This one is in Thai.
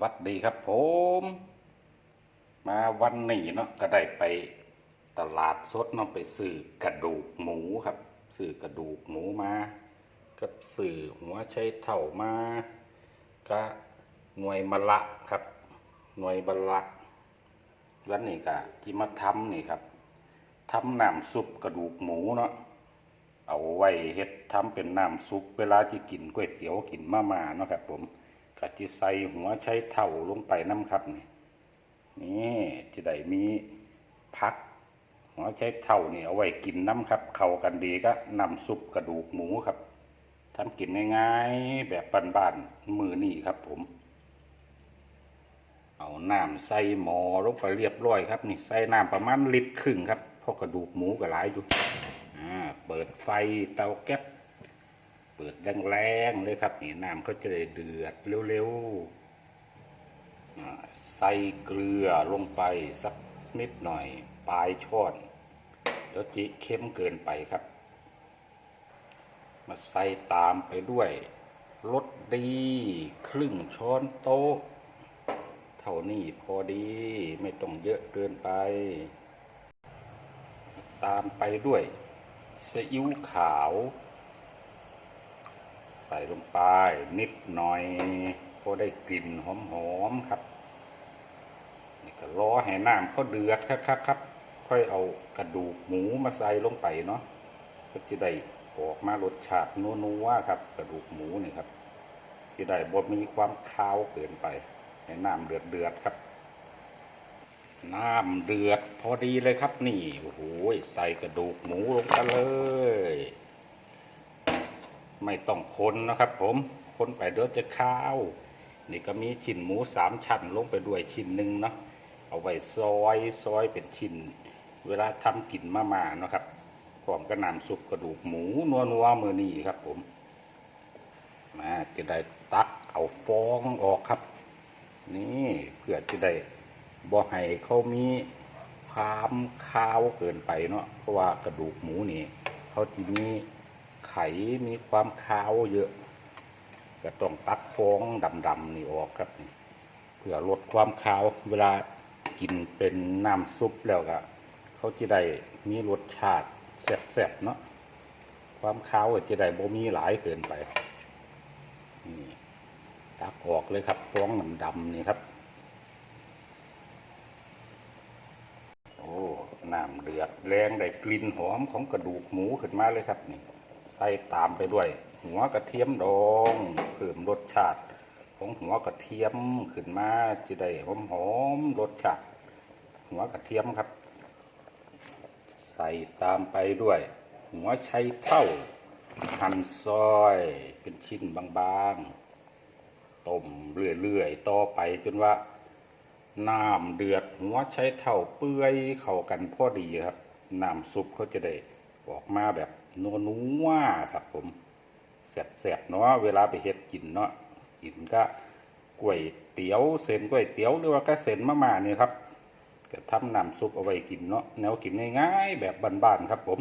วัสดีครับผม มาวันนี้เนาะก็ได้ไปตลาดสดเนาะไปซื้อกระดูกหมูครับซื้อกระดูกหมูมาก็ซื้อหัวไชเท่ามาก็หน่วยมะละครับ หน่วยบะละแล้วนี่ก็ที่มาทำนี่ครับทำน้ำซุปกระดูกหมูเนาะเอาไว้เฮ็ดทำเป็นน้ำซุปเวลาที่กินก๋วยเตี๋ยวกินมาม่าเนาะครับผม ก็ที่ใส่หัวใช้เท่าลงไปน้ำครับนี่นี่ที่ได้มีพักหัวใช้เท่านี่เอาไว้กินน้ำครับ เข้ากันดีก็นำซุปกระดูกหมูครับทำกินง่ายๆแบบบ้านๆมือนี่ครับผม เอาน้ำใส่หม้อลงไปเรียบร้อยครับ นี่ใส่น้ำประมาณลิตรครึ่งครับเพราะกระดูกหมูก็หลายอยู่อ่าเปิดไฟเตาแก๊ส ปิดแรงๆเลยครับนี่น้ำเขาจะได้เดือดเร็วๆใส่เกลือลงไปสักนิดหน่อย ปลายช้อนเดี๋ยวจิเข้มเกินไปครับ มาใส่ตามไปด้วยรสดีครึ่งช้อนโต๊ะ เท่านี้พอดีไม่ต้องเยอะเกินไป ตามไปด้วยซีอิ๊วขาว ส่ลงไปนิดหน่อยพอได้กลิ่นหอมๆครับนี่ก็รอให้น้ำเขาเดือดครับครับครับค่อยเอากระดูกหมูมาใส่ลงไปเนาะก็จะได้ออกมารสชาตินัวๆครับ กระดูกหมูนี่ครับจะได้บ่มีความคาวเกินไปให้น้ำเดือดเดือดครับน้ำเดือดพอดีเลยครับนี่โอ้โหใส่กระดูกหมูลงไปเลย ไม่ต้องคนนะครับ ผมคนไปเดี๋ยวจะข้าวนี่ก็มีชิ้นหมูสามชั้นลงไปด้วยชิ้นหนึ่งเนาะเอาไว้ซอยซอยเป็นชิ้น เวลาทำกินมามาเนาะครับพร้อมกับน้ำซุปกระดูกหมูนัวนัวมือนี่ครับ ผม มาจะได้ตักเอาฟองออกครับ นี่เพื่อจะได้บ่ให้เขามีความคาวเกินไปเนาะเพราะว่ากระดูกหมูนี่เขาจะมี ไขมีความคาวเยอะ ก็ต้องตัดฟองดำๆนี่ออกครับเพื่อลดความคาวเวลากินเป็นน้ำซุปแล้วก็เขาจะได้มีรสชาติแซ่บๆเนาะความคาวจะได้บ่มีหลายเกินไปนี่ตักออกเลยครับฟองดำๆนี่ครับโอ้น้ำเดือดแรงได้กลิ่นหอมของกระดูกหมูขึ้นมาเลยครับนี่ ส่ตามไปด้วย หัวกระเทียมดองเพิ่มรสชาติ ของหัวกระเทียมขึ้นมาจะได้หอมหอมรสชาติ หัวกระเทียมครับ ใส่ตามไปด้วย หัวไชเท่าหั่นซอยเป็นชิ้นบางๆต้มเรื่อยๆต่อไปจนว่าน้ำเดือดหัวใช้เท่าเปื่อยเข้ากันพอดีครับน้ำซุปเขาจะได้ ออกมาแบบนัวนัวครับผมแสบๆเนาะเวลาไปเฮ็ดกินเนาะกินก็ก๋วยเตี๋ยวเส้นก๋วยเตี๋ยวหรือว่าก็เส้นมะม่านี่ครับก็ทำน้ำซุปเอาไว้กินเนาะแนวกินง่ายๆแบบบ้านๆครับผม